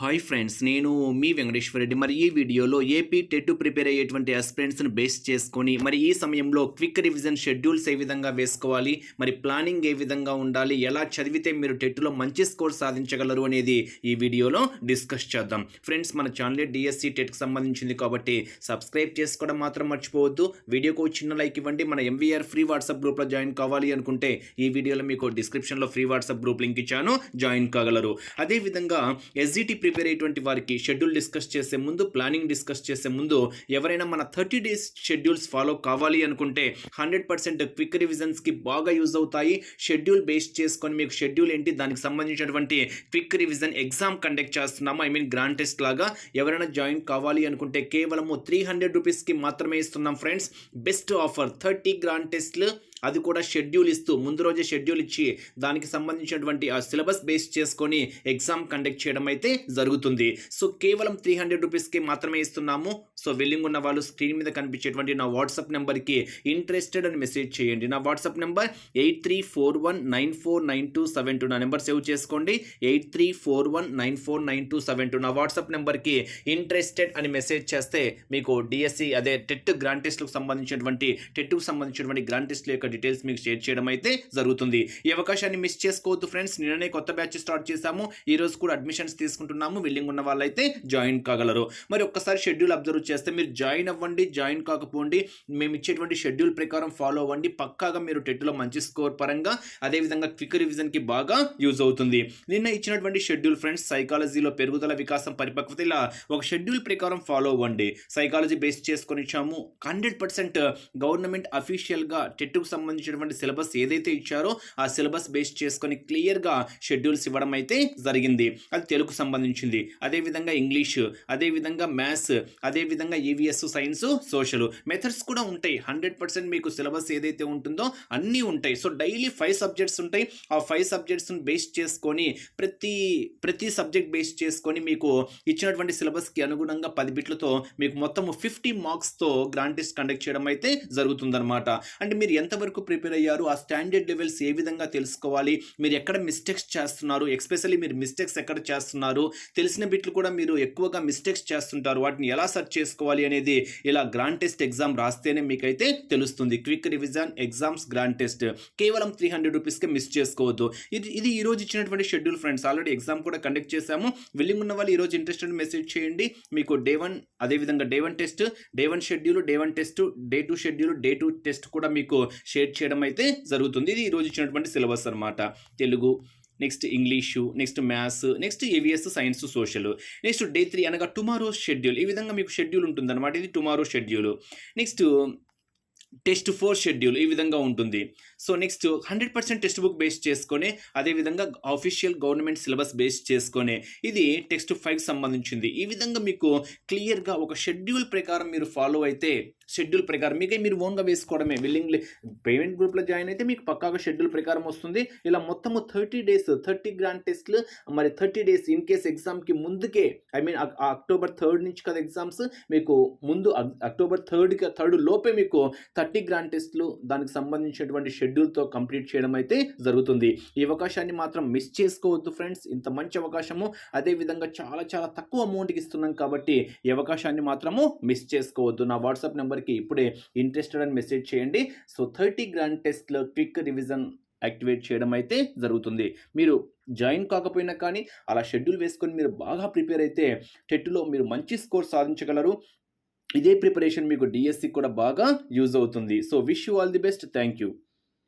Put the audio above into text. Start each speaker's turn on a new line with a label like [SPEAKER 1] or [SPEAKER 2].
[SPEAKER 1] Hi friends నేను మీ వెంకటేశ్వర రెడ్డి. మరి ఈ వీడియోలో ఏపీ టెట్ ప్రిపేర్ అయ్యేటువంటి అస్పిరెంట్స్ని బేస్ చేసుకొని మరి ఈ సమయంలో క్విక్ రివిజన్ షెడ్యూల్స్ ఏ విధంగా వేసుకోవాలి మరి ప్లానింగ్ ఏ విధంగా ఉండాలి ఎలా చదివితే మీరు టెట్లో మంచి స్కోర్ సాధించగలరు అనేది ఈ వీడియోలో డిస్కస్ చేద్దాం. ఫ్రెండ్స్ మన ఛానల్ డిఎస్సి టెట్కి సంబంధించింది కాబట్టి సబ్స్క్రైబ్ చేసుకోవడం మాత్రం మర్చిపోవద్దు. వీడియోకు ఒక చిన్న లైక్ ఇవ్వండి. మన ఎంవీఆర్ ఫ్రీ వాట్సాప్ గ్రూప్లో జాయిన్ కావాలి అనుకుంటే ఈ వీడియోలో మీకు డిస్క్రిప్షన్లో ఫ్రీ వాట్సాప్ గ్రూప్ లింక్ ఇచ్చాను. జాయిన్ కాగలరు. అదేవిధంగా ఎస్జిటి ప్రిపేర్ అయ్యేటువంటి వారికి షెడ్యూల్ డిస్కస్ చేసే ముందు ప్లానింగ్ డిస్కస్ చేసే ముందు ఎవరైనా మన థర్టీ డేస్ షెడ్యూల్స్ ఫాలో కావాలి అనుకుంటే హండ్రెడ్ పర్సెంట్ క్విక్ రివిజన్స్కి బాగా యూజ్ అవుతాయి. షెడ్యూల్ బేస్ చేసుకొని మీకు షెడ్యూల్ ఏంటి దానికి సంబంధించినటువంటి క్విక్ రివిజన్ ఎగ్జామ్ కండక్ట్ చేస్తున్నాము. ఐ మీన్ గ్రాండ్ టెస్ట్ లాగా ఎవరైనా జాయిన్ కావాలి అనుకుంటే కేవలము త్రీ హండ్రెడ్ రూపీస్కి మాత్రమే ఇస్తున్నాం friends. Best offer thirty grand టెస్ట్లు అది కూడా షెడ్యూల్ ఇస్తూ ముందు రోజే షెడ్యూల్ ఇచ్చి దానికి సంబంధించినటువంటి ఆ సిలబస్ బేస్ చేసుకొని ఎగ్జామ్ కండక్ట్ చేయడం అయితే జరుగుతుంది. సో కేవలం త్రీ హండ్రెడ్ రూపీస్కి మాత్రమే ఇస్తున్నాము. సో వెల్లింగ్ ఉన్న వాళ్ళు స్క్రీన్ మీద కనిపించేటువంటి నా వాట్సాప్ నెంబర్కి ఇంట్రెస్టెడ్ అని మెసేజ్ చేయండి. నా WhatsApp number eight three four one nine four nine two seven two. నా నెంబర్ సేవ్ చేసుకోండి. Eight three four one nine four nine two seven two నా వాట్సాప్ నెంబర్కి ఇంట్రెస్టెడ్ అని మెసేజ్ చేస్తే మీకు డిఎస్సి అదే టెట్ గ్రాండ్ టెస్ట్లకు సంబంధించినటువంటి టెట్కు సంబంధించినటువంటి గ్రాండ్ టెస్ట్ల యొక్క డీటెయిల్స్ మీకు షేర్ చేయడం అయితే జరుగుతుంది. ఈ అవకాశాన్ని మిస్ చేసుకోవద్దు ఫ్రెండ్స్ నిన్ననే కొత్త బ్యాచ్ స్టార్ట్ చేశాము. ఈ రోజు కూడా అడ్మిషన్స్ తీసుకుంటున్నాము. విల్లింగ్ ఉన్న వాళ్ళైతే జాయిన్ కాగలరు. మరి ఒక్కసారి షెడ్యూల్ అబ్జర్వ్ చేస్తే మీరు జాయిన్ అవ్వండి జాయిన్ కాకపోండి మేము ఇచ్చేటువంటి షెడ్యూల్ ప్రకారం ఫాలో అవ్వండి. పక్కాగా మీరు టెట్లో మంచి స్కోర్ పరంగా అదేవిధంగా క్విక్ రివిజన్కి బాగా యూజ్ అవుతుంది. నిన్న ఇచ్చినటువంటి షెడ్యూల్ ఫ్రెండ్స్ సైకాలజీలో పెరుగుదల వికాసం పరిపక్వత ఇలా ఒక షెడ్యూల్ ప్రకారం ఫాలో అవ్వండి. సైకాలజీ బేస్ చేసుకొని ఇచ్చాము. హండ్రెడ్ పర్సెంట్ గవర్నమెంట్ అఫీషియల్గా టెట్కు సంబంధించినటువంటి సిలబస్ ఏదైతే ఇచ్చారో ఆ సిలబస్ బేస్ చేసుకొని క్లియర్గా షెడ్యూల్స్ ఇవ్వడం అయితే జరిగింది. అది తెలుగు సంబంధించింది. అదేవిధంగా ఇంగ్లీష్ అదేవిధంగా మ్యాథ్స్ అదేవిధంగా ఈవీఎస్ సైన్స్ సోషల్ మెథడ్స్ కూడా ఉంటాయి. హండ్రెడ్ పర్సెంట్ మీకు సిలబస్ ఏదైతే ఉంటుందో అన్నీ ఉంటాయి. సో డైలీ ఫైవ్ సబ్జెక్ట్స్ ఉంటాయి. ఆ ఫైవ్ సబ్జెక్ట్స్ని బేస్ చేసుకొని ప్రతి ప్రతి సబ్జెక్ట్ బేస్ చేసుకొని మీకు ఇచ్చినటువంటి సిలబస్కి అనుగుణంగా పది బిట్లతో మీకు మొత్తం ఫిఫ్టీ మార్క్స్తో గ్రాండ్ టెస్ట్ కండక్ట్ చేయడం అయితే జరుగుతుందన్నమాట. అంటే మీరు ఎంతవరకు ప్రిపేర్ అయ్యారు. ఆ స్టాండర్డ్ లెవెల్స్ ఏ విధంగా తెలుసుకోవాలి? మీరు ఎక్కడ మిస్టేక్స్ చేస్తున్నారు? ఎక్స్పెషల్లీ మీరు మిస్టేక్స్ ఎక్కడ చేస్తున్నారు? తెలిసిన బిట్లు కూడా మీరు ఎక్కువగా మిస్టేక్స్ చేస్తుంటారు. వాటిని ఎలా సెర్చ్ చేసుకోవాలి అనేది ఇలా గ్రాండ్ టెస్ట్ ఎగ్జామ్ రాస్తేనే మీకైతే తెలుస్తుంది. Quick revision exams grand test. కేవలం త్రీ హండ్రెడ్ రూపీస్కే మిస్ చేసుకోవద్దు. ఇది ఇది ఈ రోజు ఇచ్చినటువంటి షెడ్యూల్ ఫ్రెండ్స్ ఆల్రెడీ ఎగ్జామ్ కూడా కండక్ట్ చేశాము. విల్లింగ్ ఉన్న వాళ్ళు ఈరోజు ఇంట్రెస్టెడ్ మెసేజ్ చేయండి. మీకు డే వన్ అదేవిధంగా day one test day one schedule day one test day two schedule day two test కూడా మీకు షేర్ చేయడం అయితే జరుగుతుంది. ఇది ఈరోజు రోజు ఇచ్చినటువంటి సిలబస్ అనమాట Telugu next English next maths next EVS science social. Next day three అనగా టుమారో షెడ్యూల్. ఈ విధంగా మీకు షెడ్యూల్ ఉంటుందన్నమాట. ఇది tomorrow schedule. Next test four schedule ఈ విధంగా ఉంటుంది. So next hundred percent text book base చేసుకొని అదేవిధంగా ఆఫీషియల్ గవర్నమెంట్ సిలబస్ బేస్ చేసుకొని ఇది టెక్స్ట్ ఫైవ్కి సంబంధించింది. ఈ విధంగా మీకు క్లియర్గా ఒక షెడ్యూల్ ప్రకారం మీరు ఫాలో అయితే షెడ్యూల్ ప్రకారం. మీకే మీరు ఓన్గా వేసుకోవడమే. విల్లింగ్లీ పేమెంట్ గ్రూప్లో జాయిన్ అయితే మీకు పక్కాగా షెడ్యూల్ ప్రకారం వస్తుంది. ఇలా మొత్తము థర్టీ డేస్ థర్టీ గ్రాండ్ టెస్ట్లు మరి థర్టీ డేస్ ఇన్ కేస్ ఎగ్జామ్కి ముందుకే ఐ మీన్ అక్టోబర్ థర్డ్ నుంచి కదా ఎగ్జామ్స్ మీకు ముందు అక్టోబర్ థర్డ్కి థర్డ్ లోపే మీకు థర్టీ గ్రాండ్ టెస్ట్లు దానికి సంబంధించినటువంటి షెడ్యూల్తో కంప్లీట్ చేయడం అయితే జరుగుతుంది. ఈ అవకాశాన్ని మాత్రం మిస్ చేసుకోవద్దు ఫ్రెండ్స్ ఇంత మంచి అవకాశము అదేవిధంగా చాలా చాలా తక్కువ అమౌంట్కి ఇస్తున్నాం కాబట్టి ఈ అవకాశాన్ని మాత్రము మిస్ చేసుకోవద్దు. నా వాట్సాప్ నెంబర్ నెంబర్కి ఇప్పుడే ఇంట్రెస్టెడ్ అని మెసేజ్ చేయండి. సో థర్టీ గ్రాండ్ టెస్ట్లో క్విక్ రివిజన్ యాక్టివేట్ చేయడం అయితే జరుగుతుంది. మీరు జాయిన్ కాకపోయినా కానీ అలా షెడ్యూల్ వేసుకొని మీరు బాగా ప్రిపేర్ అయితే టెట్లో మీరు మంచి స్కోర్ సాధించగలరు. ఇదే ప్రిపరేషన్ మీకు డిఎస్సి కూడా బాగా యూజ్ అవుతుంది. So wish you all the best thank you